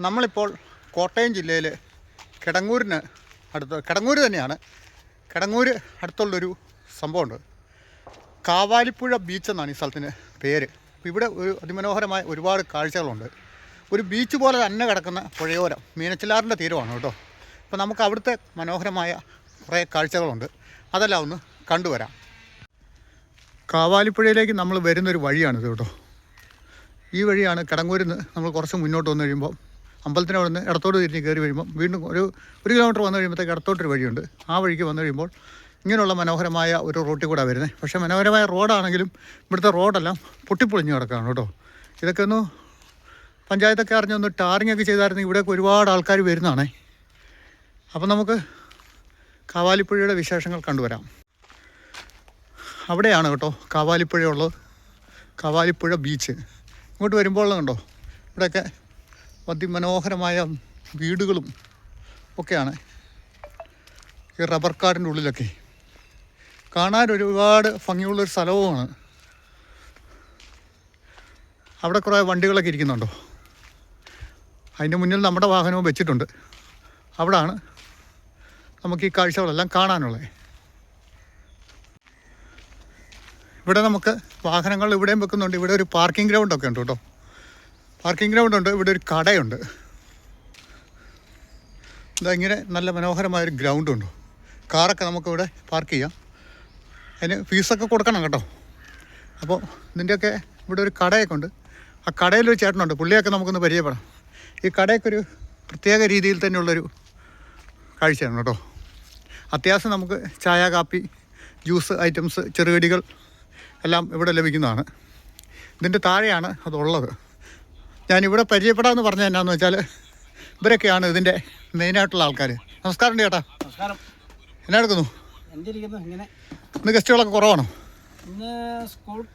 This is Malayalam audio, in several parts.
നമ്മളിപ്പോൾ കോട്ടയം ജില്ലയിൽ കിടങ്ങൂരിന് അടുത്ത് കിടങ്ങൂര് തന്നെയാണ്. കിടങ്ങൂര് അടുത്തുള്ളൊരു സംഭവമുണ്ട്. കാവാലിപ്പുഴ ബീച്ച് എന്നാണ് ഈ സ്ഥലത്തിന് പേര്. ഇവിടെ ഒരു അതിമനോഹരമായ ഒരുപാട് കാഴ്ചകളുണ്ട്. ഒരു ബീച്ച് പോലെ തന്നെ കിടക്കുന്ന പുഴയോരം മീനച്ചിലാറിന്റെ തീരമാണ് കേട്ടോ. അപ്പോൾ നമുക്ക് അവിടുത്തെ മനോഹരമായ കുറേ കാഴ്ചകളുണ്ട്. അതെല്ലാം ഒന്ന് കണ്ടുവരാം. കാവാലിപ്പുഴയിലേക്ക് നമ്മൾ വരുന്നൊരു വഴിയാണിത് കേട്ടോ. ഈ വഴിയാണ് കിടങ്ങൂരിൽ നിന്ന് നമ്മൾ കുറച്ച് മുന്നോട്ട് വന്നു കഴിയുമ്പോൾ അമ്പലത്തിന് അവിടെ നിന്ന് ഇടത്തോട്ട് തിരിഞ്ഞ് കയറി വരുമ്പോൾ വീണ്ടും ഒരു ഒരു കിലോമീറ്റർ വന്നു കഴിയുമ്പോഴത്തേക്ക് ഇടത്തോട്ടൊരു വഴിയുണ്ട്. ആ വഴിക്ക് വന്നു കഴിയുമ്പോൾ ഇങ്ങനെയുള്ള മനോഹരമായ ഒരു റോട്ടിൽ കൂടെ വരുന്നത് പക്ഷേ മനോഹരമായ റോഡാണെങ്കിലും ഇവിടുത്തെ റോഡെല്ലാം പൊട്ടിപ്പൊളിഞ്ഞ് കിടക്കുകയാണ് കേട്ടോ. ഇതൊക്കെ ഒന്ന് പഞ്ചായത്തൊക്കെ അറിഞ്ഞൊന്ന് ടാറിങ് ഒക്കെ ചെയ്തായിരുന്നു. ഇവിടെയൊക്കെ ഒരുപാട് ആൾക്കാർ വരുന്നതാണേ. അപ്പം നമുക്ക് കാവാലിപ്പുഴയുടെ വിശേഷങ്ങൾ കണ്ടുവരാം. അവിടെയാണ് കേട്ടോ കാവാലിപ്പുഴയുള്ളത്. കാവാലിപ്പുഴ ബീച്ച് ഇങ്ങോട്ട് വരുമ്പോൾ കണ്ടോ? ഇവിടെയൊക്കെ അതിമനോഹരമായ വീടുകളും ഒക്കെയാണ് ഈ റബ്ബർ കാടിന്റെ ഉള്ളിലൊക്കെ. കാണാൻ ഒരുപാട് ഭംഗിയുള്ളൊരു സ്ഥലവുമാണ്. അവിടെ കുറേ വണ്ടികളൊക്കെ ഇരിക്കുന്നുണ്ടോ? അതിന്റെ മുന്നിൽ നമ്മുടെ വാഹനവും വെച്ചിട്ടുണ്ട്. അവിടാണ് നമുക്ക് ഈ കാഴ്ചകളെല്ലാം കാണാനുള്ളത്. ഇവിടെ നമുക്ക് വാഹനങ്ങൾ ഇവിടെയും വെക്കുന്നുണ്ട്. ഇവിടെ ഒരു പാർക്കിംഗ് ഗ്രൗണ്ടൊക്കെ ഉണ്ട് കേട്ടോ. പാർക്കിംഗ് ഗ്രൗണ്ട് ഉണ്ട് ഇവിടെ ഒരു കടയുണ്ട്. ഇതാ ഇങ്ങനെ നല്ല മനോഹരമായൊരു ഗ്രൗണ്ട് ഉണ്ട്. കാറൊക്കെ നമുക്കിവിടെ പാർക്ക് ചെയ്യാം. അതിന് ഫീസൊക്കെ കൊടുക്കണം കേട്ടോ. അപ്പോൾ ഇതിന്റെയൊക്കെ ഇവിടെ ഒരു കടയൊക്കെ ഉണ്ട്. ആ കടയിലൊരു ചേട്ടനുണ്ട് പുള്ളിയൊക്കെ നമുക്കൊന്ന് പരിചയപ്പെടാം. ഈ കടയൊക്കെ ഒരു പ്രത്യേക രീതിയിൽ തന്നെയുള്ളൊരു കാഴ്ചയാണ് കേട്ടോ. അത്യാവശ്യം നമുക്ക് ചായ കാപ്പി ജ്യൂസ് ഐറ്റംസ് ചെറുകടികൾ എല്ലാം ഇവിടെ ലഭിക്കുന്നതാണ്. ഇതിന്റെ താഴെയാണ് അതുള്ളത്. ഞാനിവിടെ പരിചയപ്പെടാമെന്ന് പറഞ്ഞ എന്നാന്ന് വെച്ചാൽ ഇവരൊക്കെയാണ് ഇതിന്റെ മെയിനായിട്ടുള്ള ആൾക്കാർ നമസ്കാരം ചേട്ടാ. നമസ്കാരം. എന്നാ എടുക്കുന്നു? ഇങ്ങനെ? ഇന്ന് ഗസ്റ്റുകളൊക്കെ കുറവാണോ? ഇന്ന് സ്കൂൾ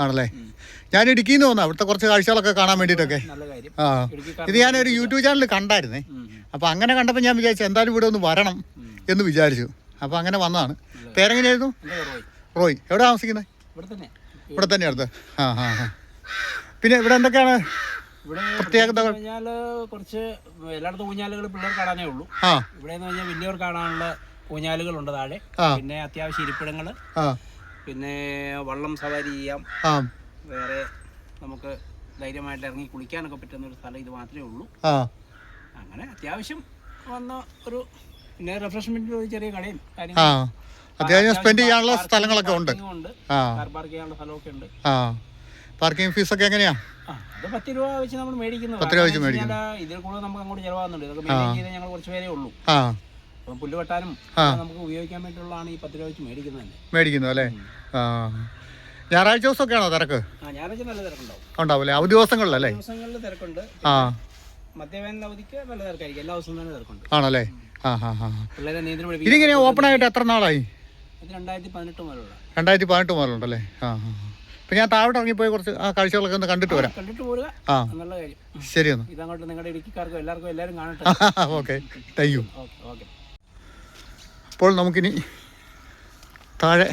ആണല്ലേ? ഞാൻ ഇടുക്കിന്ന് നിന്ന് വന്നു അവിടുത്തെ കുറച്ച് കാഴ്ചകളൊക്കെ കാണാൻ വേണ്ടിയിട്ടൊക്കെ. ആ. ഇത് ഞാനൊരു യൂട്യൂബ് ചാനൽ കണ്ടായിരുന്നേ. അപ്പോൾ അങ്ങനെ കണ്ടപ്പോൾ ഞാൻ വിചാരിച്ചു എന്തായാലും ഇവിടെ ഒന്ന് വരണം എന്ന് വിചാരിച്ചു. അപ്പോൾ അങ്ങനെ വന്നതാണ്. പേരെങ്ങനെയായിരുന്നു? റോയ്. റോയ്. എവിടെ താമസിക്കുന്നത് ഇവിടെ തന്നെ അടുത്ത്. ആ ആ പിന്നെ ഇവിടെ എന്തൊക്കെയാണ് പ്രത്യേകതകൾ? കഴിഞ്ഞാൽ കുറച്ച് എല്ലായിടത്തും ഊഞ്ഞാലുകൾ പിള്ളേർ കാണാനേ ഉള്ളൂ. ഇവിടെ എന്ന് പറഞ്ഞാൽ വലിയവർ കാണാനുള്ള ഊഞ്ഞാലുകളുണ്ട് താഴെ. പിന്നെ അത്യാവശ്യം ഇരിപ്പിടങ്ങൾ പിന്നെ വള്ളം സവാരി ചെയ്യാം. വേറെ നമുക്ക് ധൈര്യമായിട്ട് ഇറങ്ങി കുളിക്കാനൊക്കെ പറ്റുന്ന ഒരു സ്ഥലം ഇത് മാത്രമേ ഉള്ളൂ. അങ്ങനെ അത്യാവശ്യം വന്ന ഒരു പിന്നെ റിഫ്രഷ്മെന്റിന് ഒരു ചെറിയ കടയും ആ. അത്യാവശ്യം സ്പെൻഡ് ചെയ്യാനുള്ള സ്ഥലങ്ങളൊക്കെ ഉണ്ട്. ഉണ്ട്. ആ. കാർ പാർക്ക് ചെയ്യാനുള്ള സ്ഥലമൊക്കെ ഉണ്ട്. ആ. പാർക്കിംഗ് ഫീസൊക്കെ എങ്ങനെയാ? ആ അത് പത്ത് രൂപ വെച്ച് നമ്മൾ മേടിക്കുന്നു പത്ത് രൂപ വെച്ച് മേടിക്കുന്നു. ഇതിൽ കൂടുതൽ നമുക്ക് അങ്ങോട്ട് ചെലവാകുന്നുണ്ട്. ഇതൊക്കെ മെയിന്റെയിൻ ചെയ്ത് ഞങ്ങൾ കുറച്ച് പേരേ ഉള്ളൂ. ആ. അപ്പം പുല്ല് വെട്ടാനും ആ. നമുക്ക് ഉപയോഗിക്കാൻ വേണ്ടിയുള്ളതാണ് ഈ പത്ത് രൂപ വെച്ച് മേടിക്കുന്നത്. തന്നെ മേടിക്കുന്നു അല്ലേ? ആ. ഞായറാഴ്ച ദിവസമൊക്കെയാണോ തിരക്ക്? ആ ഞായറാഴ്ച നല്ല തിരക്കുണ്ടാവും. ഉണ്ടാവില്ലേ അവധി ദിവസങ്ങളിലല്ലേ? ദിവസങ്ങളിൽ തിരക്കുണ്ട്. ആ. മധ്യവേനൽ അവധിക്ക് നല്ല തിരക്കായിരിക്കും. എല്ലാ ദിവസവും തന്നെ തിരക്കുണ്ട്. ആണല്ലേ? ഇതിങ്ങനെ ഓപ്പൺ ആയിട്ട് എത്ര നാളായി? രണ്ടായിരത്തി പതിനെട്ട് മുതലുണ്ടല്ലേ? ആ ആ ഇപ്പം ഞാൻ താഴോട്ട് ഇറങ്ങിപ്പോയി കുറച്ച് ആ കാഴ്ചകളൊക്കെ ഒന്ന് കണ്ടിട്ട് വരാം. കണ്ടിട്ട് പോരുക. ആ. നല്ല കാര്യം. ശരി ഇതങ്ങോട്ട് നിങ്ങളുടെ ഇടുക്കിക്കാർക്കും എല്ലാവർക്കും എല്ലാവരും കാണട്ടെ. ഓക്കെ. താങ്ക് യു ഓക്കെ അപ്പോൾ നമുക്കിനി താഴെ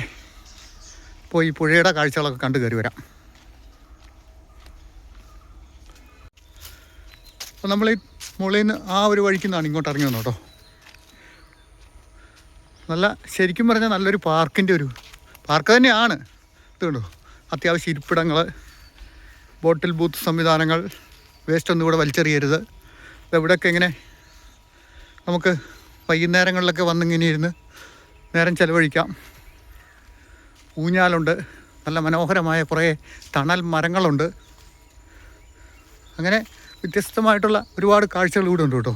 പോയി പുഴയുടെ കാഴ്ചകളൊക്കെ കണ്ടു കയറി വരാം. അപ്പോൾ നമ്മൾ ഈ മുകളിൽ നിന്ന് ആ ഒരു വഴിക്ക് നിന്നാണ് ഇങ്ങോട്ട് ഇറങ്ങി വന്നു കേട്ടോ. നല്ല ശരിക്കും പറഞ്ഞാൽ നല്ലൊരു പാർക്കിന്റെ ഒരു പാർക്ക് തന്നെയാണ്. ഇത് കണ്ടോ? അത്യാവശ്യം ഇരിപ്പിടങ്ങൾ ബോട്ടിൽ ബൂത്ത് സംവിധാനങ്ങൾ വേസ്റ്റ് ഒന്നും ഇവിടെ വലിച്ചെറിയരുത്. ഇതെവിടെയൊക്കെ ഇങ്ങനെ നമുക്ക് വൈകുന്നേരങ്ങളിലൊക്കെ വന്നിങ്ങനെ ഇരുന്ന് നേരം ചിലവഴിക്കാം. ഊഞ്ഞാലുണ്ട് നല്ല മനോഹരമായ കുറേ തണൽ മരങ്ങളുണ്ട്. അങ്ങനെ വ്യത്യസ്തമായിട്ടുള്ള ഒരുപാട് കാഴ്ചകൾ ഇവിടെ ഉണ്ട് കേട്ടോ.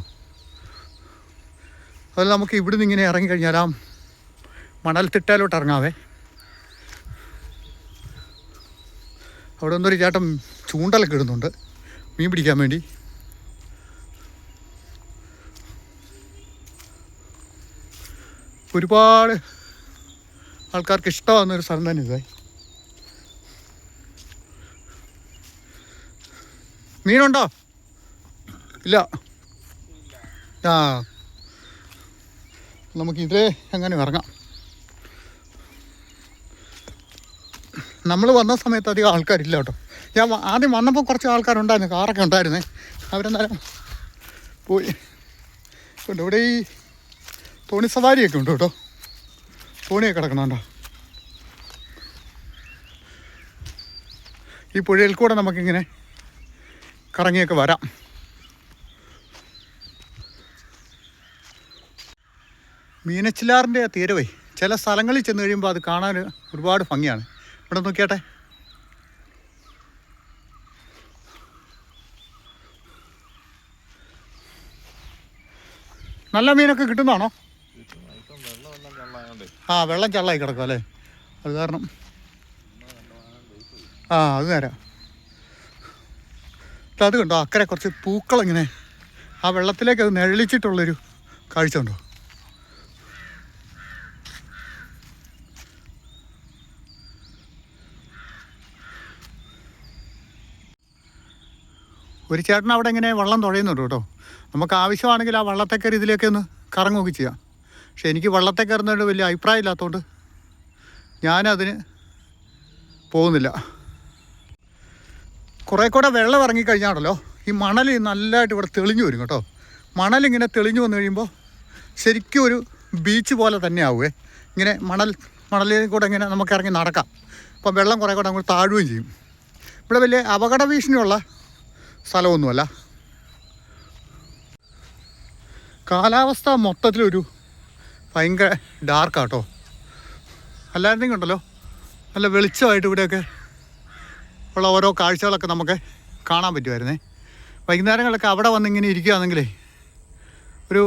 അതിൽ നമുക്ക് ഇവിടുന്ന് ഇങ്ങനെ ഇറങ്ങിക്കഴിഞ്ഞാൽ ആ മണൽത്തിട്ടയിലോട്ട് ഇറങ്ങാവേ. അവിടെ നിന്നൊരു ചേട്ടൻ ചൂണ്ടലൊക്കെ ഇടുന്നുണ്ട്. മീൻ പിടിക്കാൻ വേണ്ടി. ഒരുപാട് ആൾക്കാർക്ക് ഇഷ്ടമാകുന്ന ഒരു സ്ഥലം തന്നെ ഇതായി. മീനുണ്ടോ? ഇല്ല. ആ. നമുക്ക് ഇതേ അങ്ങനെ ഇറങ്ങാം. നമ്മൾ വന്ന സമയത്ത് അധികം ആൾക്കാരില്ല കേട്ടോ. ഞാൻ ആദ്യം വന്നപ്പോൾ കുറച്ച് ആൾക്കാരുണ്ടായിരുന്നു കാറൊക്കെ ഉണ്ടായിരുന്നേ. അവരെന്നാലും പോയി. ഉണ്ട് ഇവിടെ ഈ തോണി സവാരിയൊക്കെ ഉണ്ട് കേട്ടോ. തോണിയൊക്കെ കിടക്കണുണ്ടോ ഈ പുഴയിൽ കൂടെ നമുക്കിങ്ങനെ കറങ്ങിയൊക്കെ വരാം. മീനച്ചിലാറിന്റെ തീരവേ. ചില സ്ഥലങ്ങളിൽ ചെന്ന് കഴിയുമ്പോൾ അത് കാണാൻ ഒരുപാട് ഭംഗിയാണ്. ഇവിടെ നോക്കിയാട്ടെ. നല്ല മീനൊക്കെ കിട്ടുന്നതാണോ? ആ വെള്ളം ചള്ളായി കിടക്കും അല്ലേ? അത് കാരണം. ആ അത് നേരം. അത് കണ്ടോ? അക്കരെ കുറച്ച് പൂക്കളിങ്ങനെ ആ വെള്ളത്തിലേക്ക് അത് നെഴളിച്ചിട്ടുള്ളൊരു കാഴ്ച ഉണ്ടോ ഒരു ചേട്ടൻ അവിടെ ഇങ്ങനെ വെള്ളം തുഴയുന്നുണ്ട് കേട്ടോ. നമുക്ക് ആവശ്യമാണെങ്കിൽ ആ വള്ളത്തെ കയറി ഇതിലേക്ക് ഒന്ന് കറങ്ങുകയൊക്കെ ചെയ്യാം. പക്ഷെ എനിക്ക് വള്ളത്തെ കയറുന്നതിന് വലിയ അഭിപ്രായം ഇല്ലാത്തതുകൊണ്ട് ഞാനതിന് പോകുന്നില്ല. കുറേ കൂടെ വെള്ളം ഇറങ്ങിക്കഴിഞ്ഞാണല്ലോ ഈ മണൽ നല്ലതായിട്ട് ഇവിടെ തെളിഞ്ഞു വരും കേട്ടോ. മണലിങ്ങനെ തെളിഞ്ഞു വന്നു കഴിയുമ്പോൾ ശരിക്കും ഒരു ബീച്ച് പോലെ തന്നെ ആവുമേ ഇങ്ങനെ മണൽ മണലിൽ കൂടെ ഇങ്ങനെ നമുക്ക് ഇറങ്ങി നടക്കാം. അപ്പം വെള്ളം കുറേ കൂടെ അങ്ങോട്ട് താഴുകയും ചെയ്യും. ഇവിടെ വലിയ അപകട ഭീഷണിയുള്ള സ്ഥലമൊന്നുമല്ല. കാലാവസ്ഥ മൊത്തത്തിലൊരു ഭയങ്കര ഡാർക്കാട്ടോ അല്ലായിരുന്നെങ്കിൽ ഉണ്ടല്ലോ നല്ല വെളിച്ചമായിട്ട് ഇവിടെയൊക്കെ ഉള്ള ഓരോ കാഴ്ചകളൊക്കെ നമുക്ക് കാണാൻ പറ്റുമായിരുന്നേ. വൈകുന്നേരങ്ങളൊക്കെ അവിടെ വന്നിങ്ങനെ ഇരിക്കുകയാണെങ്കിലേ ഒരു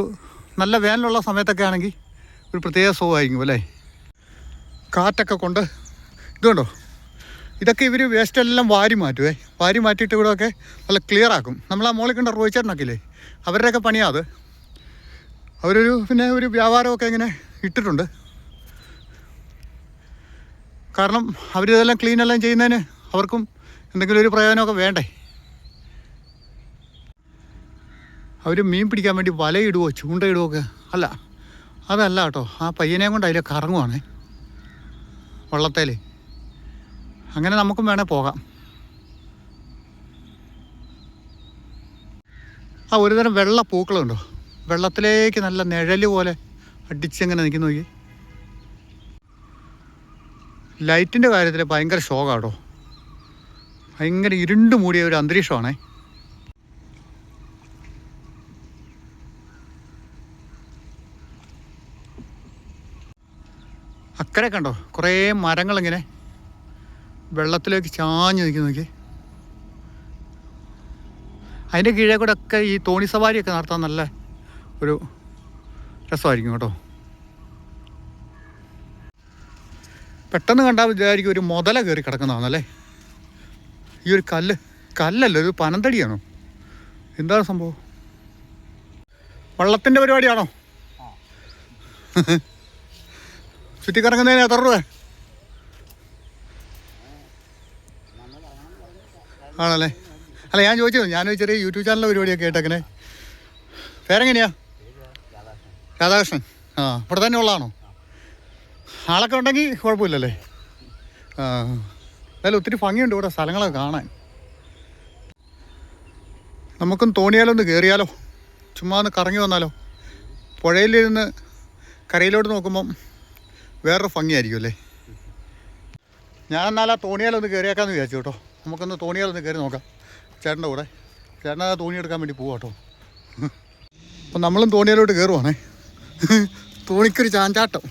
നല്ല വേനലുള്ള സമയത്തൊക്കെ ആണെങ്കിൽ ഒരു പ്രത്യേക സുഖമായിരിക്കും അല്ലേ? കാറ്റൊക്കെ കൊണ്ട് ഇതുണ്ടോ? ഇതൊക്കെ ഇവർ വേസ്റ്റെല്ലാം വാരി മാറ്റുവേ. വാരി മാറ്റിയിട്ട് ഇവിടെയൊക്കെ നല്ല ക്ലിയർ ആക്കും. നമ്മൾ ആ മോളിൽ കണ്ട റോയിച്ചേട്ടനൊക്കെ ഇല്ലേ അവരുടെയൊക്കെ പണിയാ അത്. അവരൊരു പിന്നെ ഒരു വ്യാപാരമൊക്കെ ഇങ്ങനെ ഇട്ടിട്ടുണ്ട്. കാരണം അവരിതെല്ലാം ക്ലീൻ എല്ലാം ചെയ്യുന്നതിന് അവർക്കും എന്തെങ്കിലും ഒരു പ്രയോജനമൊക്കെ വേണ്ടേ? അവർ മീൻ പിടിക്കാൻ വേണ്ടി വലയിടുവോ ചൂണ്ടയിടുവോ ഒക്കെ? അല്ല അതല്ല കേട്ടോ. ആ പയ്യനെയും കൊണ്ട് അതിലൊക്കെ ഇറങ്ങുവാണേ വള്ളത്തേലേ. അങ്ങനെ നമുക്കും വേണേൽ പോകാം. ആ ഒരുതരം വെള്ള പൂക്കളുണ്ടോ വെള്ളത്തിലേക്ക് നല്ല നിഴൽ പോലെ അടിച്ചങ്ങനെ നിൽക്കുന്നു നോക്കി. ലൈറ്റിന്റെ കാര്യത്തിൽ ഭയങ്കര ഷോക്കാട്ടോ ഭയങ്കര ഇരുണ്ട് മൂടിയ ഒരു അന്തരീക്ഷമാണേ. അക്കരെ കണ്ടോ? കുറേ മരങ്ങളിങ്ങനെ വെള്ളത്തിലേക്ക് ചാഞ്ഞ് നിൽക്കുന്നു നോക്കി. അതിന്റെ കീഴേ കൂടെ ഒക്കെ ഈ തോണി സവാരിയൊക്കെ നടത്താൻ നല്ല ഒരു രസമായിരിക്കും കേട്ടോ. പെട്ടെന്ന് കണ്ടാൽ വിചാരിക്കും ഒരു മുതല കയറി കിടക്കുന്നതാണല്ലേ? ഈ ഒരു കല്ല് കല്ലല്ല ഒരു പനന്തടിയാണോ? എന്താണ് സംഭവം? വള്ളത്തിന്റെ പരിപാടിയാണോ? ചുറ്റിക്കറങ്ങുന്നതിന് എത്ര രൂപ ആണല്ലേ? അല്ല ഞാൻ ചോദിച്ചത് ഞാൻ ചെറിയ യൂട്യൂബ് ചാനലിലെ പരിപാടിയൊക്കെ കേട്ടേക്കനെ പേരെങ്ങനെയാ? രാധാകൃഷ്ണൻ. ആ ഇവിടെ തന്നെ ഉള്ളതാണോ? ആളൊക്കെ ഉണ്ടെങ്കിൽ കുഴപ്പമില്ലല്ലേ? ആ എന്തായാലും ഒത്തിരി ഭംഗിയുണ്ട് ഇവിടെ സ്ഥലങ്ങളൊക്കെ കാണാൻ. നമുക്കും തോണിയാലൊന്ന് കയറിയാലോ ചുമ്മാ ഒന്ന് കറങ്ങി വന്നാലോ? പുഴയിലിരുന്ന് കരയിലോട്ട് നോക്കുമ്പം വേറൊരു ഭംഗിയായിരിക്കും അല്ലേ? ഞാൻ എന്നാൽ ആ തോണിയാലൊന്ന് കയറിയേക്കാമെന്ന് വിചാരിച്ചു കേട്ടോ. നമുക്കൊന്ന് തോണിയാലൊന്ന് കയറി നോക്കാം. ചേട്ടന്റെ കൂടെ. ചേട്ടൻ ആ തോണി എടുക്കാൻ വേണ്ടി പോവാ കേട്ടോ. അപ്പം നമ്മളും തോണിയിലോട്ട് കയറുവാണേ തോണിക്കൊരു ചാഞ്ചാട്ടം.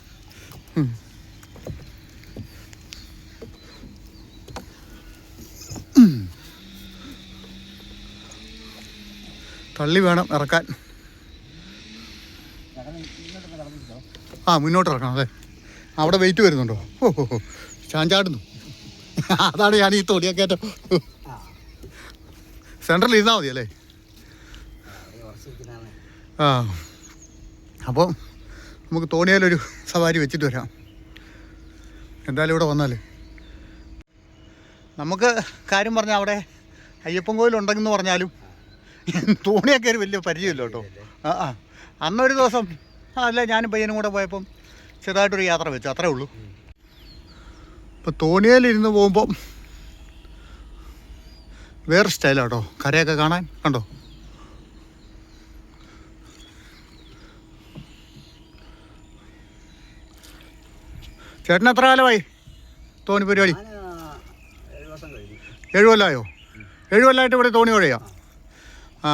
തള്ളി വേണം ഇറക്കാൻ. ആ മുന്നോട്ട് ഇറക്കണം അതെ. അവിടെ വെയിറ്റ് വരുന്നുണ്ടോ? ഓ ചാഞ്ചാടുന്നു. അതാണ് ഞാൻ ഈ ഏറ്റവും സെൻട്രൽ ഇരുന്നാൽ മതി അല്ലേ? ആ. അപ്പോൾ നമുക്ക് തോണിയാലൊരു സവാരി വെച്ചിട്ട് വരാം. എന്തായാലും ഇവിടെ വന്നാൽ നമുക്ക് കാര്യം പറഞ്ഞാൽ അവിടെ അയ്യപ്പൻ കോയിലുണ്ടെന്ന് പറഞ്ഞാലും തോണിയൊക്കെ ഒരു വലിയ പരിചയമില്ല കേട്ടോ. ആ ആ. അന്നൊരു ദിവസം അല്ല ഞാനും പയ്യനും കൂടെ പോയപ്പം ചെറുതായിട്ടൊരു യാത്ര വെച്ചു. അത്രേ ഉള്ളൂ. ഇപ്പം തോണിയിലിരുന്ന് പോകുമ്പോൾ വേറെ സ്റ്റൈലാട്ടോ. കരയൊക്കെ കാണാൻ കണ്ടോ? ചേട്ടൻ എത്ര കാലമായി? തോണി പരിപാടി? ഏഴ് കൊല്ലമായോ ഏഴ് കൊല്ലമായിട്ട് ഇവിടെ തോണി വഴിയാ ആ.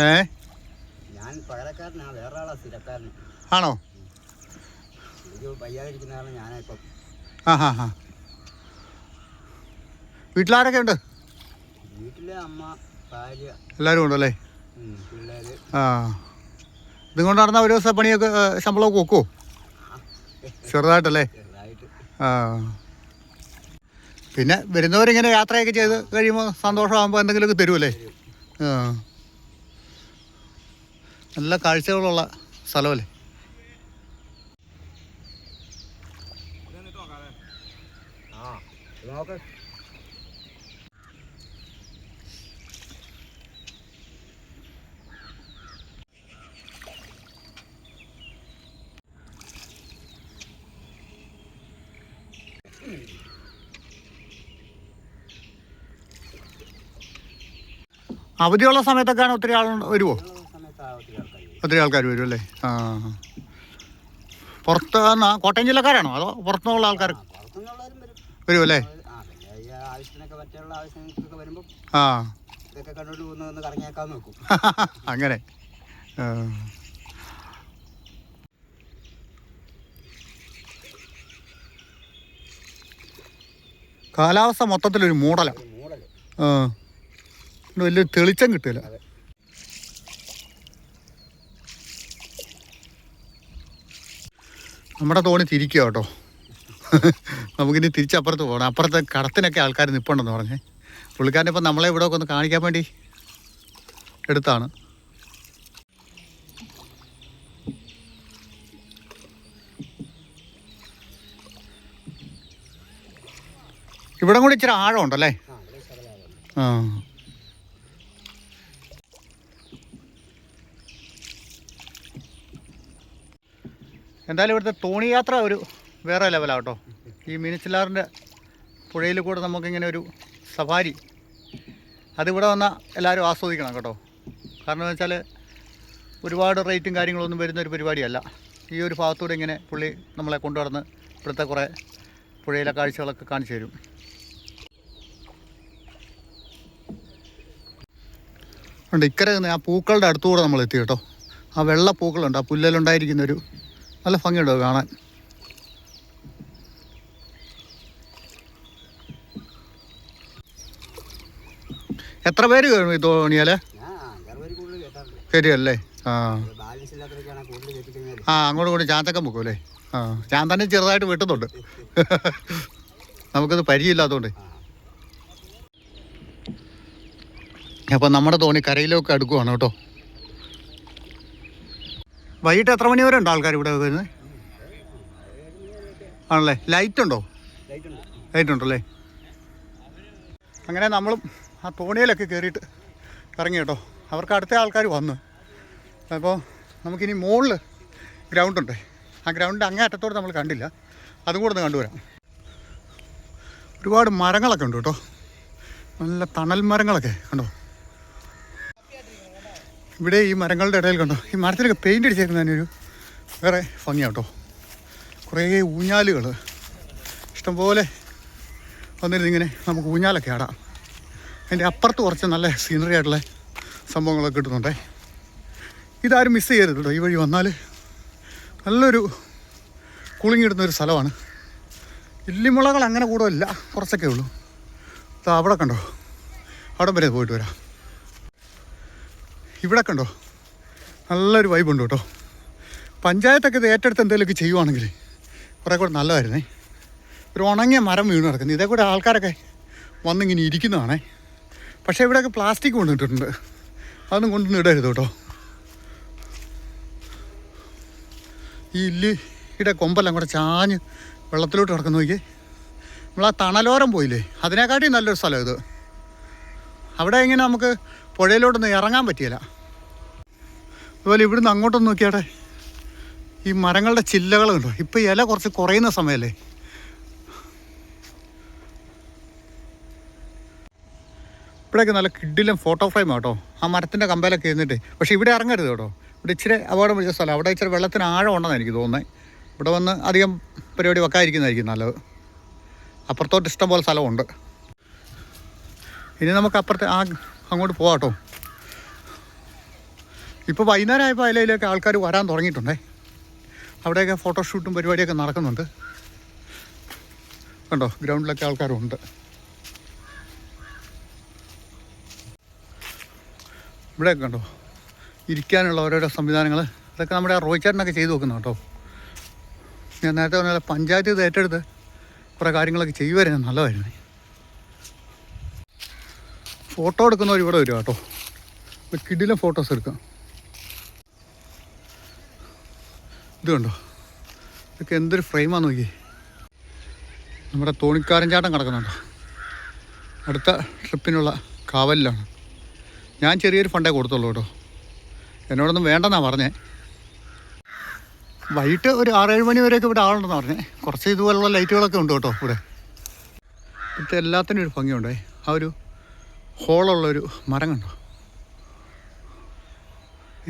ഏ? ആണോ? ആ ഹാ ഹാ. വീട്ടിലാരൊക്കെ ഉണ്ട്? വീട്ടിലെ അമ്മ ഭാര്യ. എല്ലാവരും ഉണ്ടല്ലേ? ആ. ഇതും കൊണ്ട് നടന്ന ഒരു ദിവസം പണിയൊക്കെ ശമ്പളമൊക്കെ വെക്കുമോ ചെറുതായിട്ടല്ലേ? ചെറുതായിട്ട്. ആ. പിന്നെ വരുന്നവരിങ്ങനെ യാത്രയൊക്കെ ചെയ്ത് കഴിയുമ്പോൾ സന്തോഷമാകുമ്പോൾ എന്തെങ്കിലുമൊക്കെ തരുമല്ലേ ആ. നല്ല കാഴ്ചകളുള്ള സ്ഥലമല്ലേ? ആ അവധിയുള്ള സമയത്തൊക്കെയാണ് ഒത്തിരി ആൾ വരുമോ ഒത്തിരി ആൾക്കാർ വരും. അല്ലേ? ആ പുറത്ത് കോട്ടയം ജില്ലക്കാരാണോ? അതോ പുറത്തുനിന്നുള്ള ആൾക്കാർ വരും. അല്ലേ? ആ അങ്ങനെ. കാലാവസ്ഥ മൊത്തത്തിലൊരു മൂടല. ഒരു മൂടൽ. ആ. വലിയ തെളിച്ചം കിട്ടില്ല നമ്മുടെ തോണി തിരിക്കുക കേട്ടോ. നമുക്കിനി തിരിച്ചപ്പുറത്ത് പോകണം അപ്പുറത്തെ കടത്തിനൊക്കെ ആൾക്കാർ നിൽപ്പുണ്ടെന്ന് പറഞ്ഞേ. പുള്ളിക്കാരൻ ഇപ്പം നമ്മളെ ഇവിടെ ഒക്കെ ഒന്ന് കാണിക്കാൻ വേണ്ടി എടുത്താണ്. ഇവിടെ കൂടി ഇച്ചിരി ആഴമുണ്ടല്ലേ ആ ഇവിടെ ശകലമാണ് ആ എന്തായാലും ഇവിടുത്തെ തോണി യാത്ര ഒരു വേറെ ലെവലാണ് കേട്ടോ ഈ മീനച്ചിലാറിന്റെ പുഴയിൽ കൂടെ നമുക്കിങ്ങനെ ഒരു സഫാരി അതിവിടെ വന്നാൽ എല്ലാവരും ആസ്വദിക്കണം കേട്ടോ. കാരണം എന്ന് വെച്ചാൽ ഒരുപാട് റേറ്റും കാര്യങ്ങളൊന്നും വരുന്ന ഒരു പരിപാടിയല്ല. ഈ ഒരു ഭാഗത്തൂടെ ഇങ്ങനെ പുള്ളി നമ്മളെ കൊണ്ടുവന്ന് ഇവിടുത്തെ കുറേ പുഴയിലെ കാഴ്ചകളൊക്കെ കാണിച്ചു തരും. ഉണ്ട് ഇക്കരെ ആ പൂക്കളുടെ അടുത്തുകൂടെ നമ്മൾ എത്തി കേട്ടോ. ആ വെള്ള പൂക്കളുണ്ട് ആ പുല്ലിലുണ്ടായിരിക്കുന്ന ഒരു നല്ല ഭംഗിയുണ്ടോ കാണാൻ. എത്ര പേര് കയറും ഈ തോണിയാൽ കയറിയല്ലേ ആ. ആ അങ്ങോട്ട് കൂടി ചാന്തക്കം വെക്കൂലേ ആ ഞാൻ തന്നെ ചെറുതായിട്ട് വെട്ടുന്നുണ്ട്. നമുക്കത് പരിചയമില്ലാത്തതുകൊണ്ട് അപ്പം നമ്മുടെ തോണി കരയിലൊക്കെ അടുക്കുവാണ് കേട്ടോ. വൈകിട്ട് എത്ര മണി വരെ ഉണ്ടോ ആൾക്കാർ ഇവിടെ വരുന്നത്? ആണല്ലേ? ലൈറ്റ് ഉണ്ടോ? ലൈറ്റ് ഉണ്ട് ലൈറ്റ് ഉണ്ടല്ലേ? അങ്ങനെ നമ്മളും ആ തോണിയിലൊക്കെ കയറിയിട്ട് ഇറങ്ങി കേട്ടോ. അവർക്ക് അടുത്ത ആൾക്കാർ വന്നു. അപ്പോൾ നമുക്കിനി മുകളിൽ ഗ്രൗണ്ടുണ്ട് ആ ഗ്രൗണ്ട് അങ്ങേ അറ്റത്തോടെ നമ്മൾ കണ്ടില്ല. അതും കൂടെ ഒന്ന് കണ്ടുവരാം. ഒരുപാട് മരങ്ങളൊക്കെ ഉണ്ട് കേട്ടോ. നല്ല തണൽ മരങ്ങളൊക്കെ കണ്ടോ? ഇവിടെ ഈ മരങ്ങളുടെ ഇടയിൽ കണ്ടോ? ഈ മരത്തിലൊക്കെ പെയിന്റ് ഒരു വേറെ ഭംഗിയാട്ടോ. കുറേ ഊഞ്ഞാലുകൾ ഇഷ്ടംപോലെ വന്നിരുന്നിങ്ങനെ നമുക്ക് ഊഞ്ഞാലൊക്കെ ആടാം. അതിന്റെ അപ്പുറത്ത് കുറച്ച് നല്ല സീനറി ആയിട്ടുള്ള സംഭവങ്ങളൊക്കെ കിട്ടുന്നുണ്ടേ. ഇതാരും മിസ് ചെയ്യരുത് കേട്ടോ. ഈ വഴി വന്നാൽ നല്ലൊരു കൂളിംഗ് കിട്ടുന്ന ഒരു സ്ഥലമാണ്. ഇല്ലിമുളകൾ അങ്ങനെ കൂടുതലില്ല. കുറച്ചൊക്കെ ഉള്ളൂ. അവിടെ കണ്ടോ? അവിടെ വരെ പോയിട്ട് വരാം. ഇവിടെ കണ്ടോ? നല്ലൊരു വൈബുണ്ട് കേട്ടോ. പഞ്ചായത്തൊക്കെ ഇത് ഏറ്റെടുത്ത് എന്തെങ്കിലുമൊക്കെ ചെയ്യുവാണെങ്കിൽ കുറേ കൂടെ നല്ലതായിരുന്നേ. ഒരു ഉണങ്ങിയ മരം വീണ് കിടക്കുന്നു. ഇതേ കൂടെ ആൾക്കാരൊക്കെ വന്നിങ്ങനെ ഇരിക്കുന്നതാണേ. പക്ഷേ ഇവിടെയൊക്കെ പ്ലാസ്റ്റിക് കൊണ്ടിട്ടിട്ടുണ്ട്. അതൊന്നും കൊണ്ടൊന്നും ഇടരുത് കേട്ടോ. ഈ ഇല്ലിയുടെ കൊമ്പെല്ലാം കൂടെ ചാഞ്ഞ് വെള്ളത്തിലോട്ട് കിടക്കുന്ന. നോക്കി നമ്മൾ ആ തണലോരം പോയില്ലേ? അതിനെക്കാട്ടി നല്ലൊരു സ്ഥലം ഇത്. അവിടെ എങ്ങനെ നമുക്ക് പുഴയിലോട്ടൊന്നും ഇറങ്ങാൻ പറ്റിയില്ല. അതുപോലെ ഇവിടുന്ന് അങ്ങോട്ടൊന്ന് നോക്കിയാട്ടെ. ഈ മരങ്ങളുടെ ചില്ലകളുണ്ടോ ഇപ്പം ഇല കുറച്ച് കുറയുന്ന സമയമല്ലേ ഇവിടെയൊക്കെ നല്ല കിഡിലും ഫോട്ടോ ഫ്രെയിം കേട്ടോ ആ മരത്തിന്റെ കമ്പയിലൊക്കെ ഇരുന്നിട്ട്. പക്ഷേ ഇവിടെ ഇറങ്ങരുത് കേട്ടോ. ഇവിടെ ഇച്ചിരി അപകടം പിടിച്ച സ്ഥലം. അവിടെ ഇച്ചിരി വെള്ളത്തിന് ആഴം ഉണ്ടെന്ന് എനിക്ക് തോന്നുന്നത് ഇവിടെ വന്ന് അധികം പരിപാടി വെക്കാതിരിക്കുന്നതായിരിക്കും നല്ലത്. അപ്പുറത്തോട്ട് ഇഷ്ടം പോലെ സ്ഥലമുണ്ട്. ഇനി നമുക്ക് അപ്പുറത്തെ ആ അങ്ങോട്ട് പോവാം കേട്ടോ ഇപ്പോൾ വൈകുന്നേരം ആയപ്പോൾ അതിലേക്ക് ആൾക്കാർ വരാൻ തുടങ്ങിയിട്ടുണ്ടേ. അവിടെയൊക്കെ ഫോട്ടോഷൂട്ടും പരിപാടിയൊക്കെ നടക്കുന്നുണ്ട്. കണ്ടോ ഗ്രൗണ്ടിലൊക്കെ ആൾക്കാരുണ്ട്. ഇവിടെയൊക്കെ കണ്ടോ ഇരിക്കാനുള്ള ഓരോരോ സംവിധാനങ്ങൾ ഇതൊക്കെ നമ്മുടെ ആ ചേട്ടനൊക്കെ ചെയ്തു വെക്കുന്നു കേട്ടോ. ഞാൻ നേരത്തെ പറഞ്ഞ പഞ്ചായത്ത് ഇത് ഏറ്റെടുത്ത് കുറേ കാര്യങ്ങളൊക്കെ ചെയ്യുമായിരുന്നു നല്ലതായിരുന്നു. ഫോട്ടോ എടുക്കുന്നവർ ഇവിടെ വരും കേട്ടോ. കിഡിലെ ഫോട്ടോസ് എടുക്കാം. ഇത് കണ്ടോ? ഇതൊക്കെ എന്തൊരു ഫ്രെയിമാന്ന് നോക്കി നമ്മുടെ തോണിക്കാരൻ ചാട്ടം കിടക്കുന്നുണ്ടോ. അടുത്ത ട്രിപ്പിനുള്ള കാവലിലാണ്. ഞാൻ ചെറിയൊരു ഫണ്ടേ കൊടുത്തുള്ളൂ കേട്ടോ. എന്നോടൊന്നും വേണ്ടെന്നാണ് പറഞ്ഞേ. വൈകിട്ട് ഒരു ആറേഴ് മണി വരെയൊക്കെ ഇവിടെ ആളുണ്ടെന്ന് പറഞ്ഞേ. കുറച്ച് ഇതുപോലുള്ള ലൈറ്റുകളൊക്കെ ഉണ്ട് കേട്ടോ ഇവിടെ. ഇവിടുത്തെ എല്ലാത്തിനും ഒരു ഭംഗിയുണ്ടേ. ആ ഒരു ഹോളുള്ളൊരു മരം കണ്ടോ?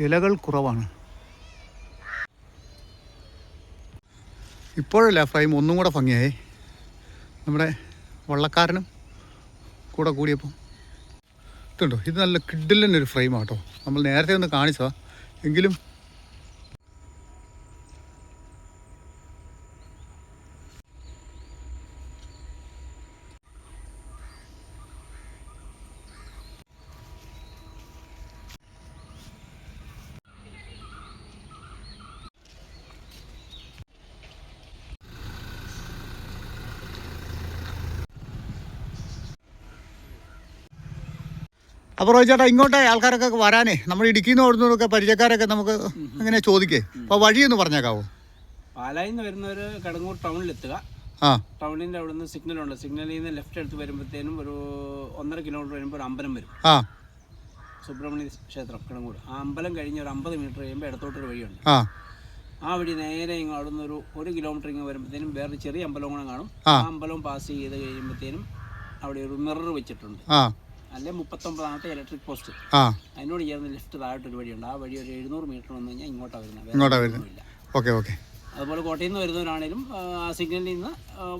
ഇലകൾ കുറവാണ്. ഇപ്പോഴല്ല ഫ്രെയിം ഒന്നും കൂടെ ഭംഗിയായി? നമ്മുടെ വള്ളക്കാരനും കൂടെ കൂടിയപ്പം. ഇതുണ്ടോ? ഇത് നല്ല കിഡിലിന്റെ ഒരു ഫ്രെയിമാട്ടോ നമ്മൾ നേരത്തെ ഒന്ന് കാണിച്ചതാണ് എങ്കിലും അപ്പോൾ റോയ് ചേട്ടാ ഇങ്ങോട്ടേ ആൾക്കാരൊക്കെ വരാനേ. നമ്മൾ ഇടുക്കിന്ന് ഓടുന്നതൊക്കെ പരിചയക്കാരൊക്കെ നമുക്ക് അങ്ങനെ ചോദിക്കേ. അപ്പോൾ വഴിയൊന്ന് പറഞ്ഞേക്കാവോ? പാലായിൽ നിന്ന് വരുന്നവർ കടങ്ങൂർ ടൗണിലെത്തുക. ആ. ടൗണിന്റെ അവിടെ നിന്ന് സിഗ്നൽ ഉണ്ട് സിഗ്നലിൽ നിന്ന് ലെഫ്റ്റ് എടുത്ത് വരുമ്പോഴത്തേനും ഒരു ഒന്നര കിലോമീറ്റർ വരുമ്പോൾ ഒരു അമ്പലം വരും. ആ. സുബ്രഹ്മണ്യ ക്ഷേത്രം കിടങ്ങൂർ. ആ അമ്പലം കഴിഞ്ഞ് ഒരു അമ്പത് മീറ്റർ കഴിയുമ്പോൾ ഇടത്തോട്ടൊരു വഴിയുണ്ട്. ആ. ആ വഴി നേരെ ഇങ്ങ് അവിടെ നിന്ന് ഒരു ഒരു കിലോമീറ്റർ ഇങ്ങ് വരുമ്പോഴത്തേനും വേറൊരു ചെറിയ അമ്പലം കൂടെ കാണും. ആ. അമ്പലം പാസ് ചെയ്ത് കഴിയുമ്പോഴത്തേനും അവിടെ ഒരു മിറർ വെച്ചിട്ടുണ്ട്. ആ. അല്ലെ മുപ്പത്തൊമ്പതാമത്തെ ഇലക്ട്രിക് പോസ്റ്റ് ആ. അതിനോട് ചേർന്ന് ലെഫ്റ്റ് താഴോട്ടൊരു വഴിയുണ്ട്. ആ വഴി ഒരു എഴുന്നൂറ് മീറ്റർ വന്നു കഴിഞ്ഞാൽ ഇങ്ങോട്ടാണ് വരുന്നത്. ഇങ്ങോട്ടാണ് വരുന്നത്. Okay okay. അതുപോലെ കോട്ടയിൽ നിന്ന് വരുന്നവരാണേലും ആ, സിഗ്നലിൽ നിന്ന്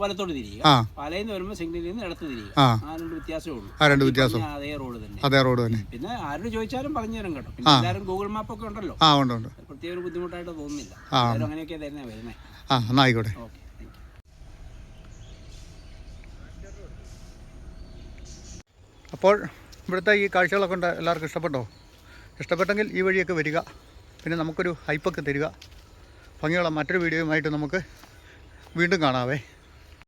വലത്തോട്ട് തിരിയുക. പാലയിൽ നിന്ന് വരുമ്പോൾ സിഗ്നലിൽ നിന്ന് ഇടത്ത് തിരിയുക. ആ. രണ്ട് വ്യത്യാസമേ ഉള്ളൂ. ആ രണ്ട് വ്യത്യാസം. അതേ റോഡ് തന്നെ. അതേ റോഡ് തന്നെ. പിന്നെ ആരോട് ചോദിച്ചാലും പറഞ്ഞു തരും കേട്ടോ. പിന്നെ എല്ലാവരും ഗൂഗിൾ മാപ്പ് ഒക്കെ ഉണ്ടല്ലോ. ആ ഉണ്ട് ഉണ്ട്. പ്രത്യേക ഒരു ബുദ്ധിമുട്ടായിട്ട് തോന്നുന്നില്ല. അങ്ങനെയൊക്കെ തന്നെ വരുന്നത് ആ എന്നായിക്കോട്ടെ ഓക്കെ താങ്ക് യു അപ്പോൾ ഇവിടുത്തെ ഈ കാഴ്ചകളൊക്കെ ഉണ്ട് എല്ലാവർക്കും ഇഷ്ടപ്പെട്ടോ? ഇഷ്ടപ്പെട്ടെങ്കിൽ ഈ വഴിയൊക്കെ വരിക. പിന്നെ നമുക്കൊരു ഹൈപ്പൊക്കെ തരിക. ഭംഗിയുള്ള മറ്റൊരു വീഡിയോയുമായിട്ട് നമുക്ക് വീണ്ടും കാണാവേ.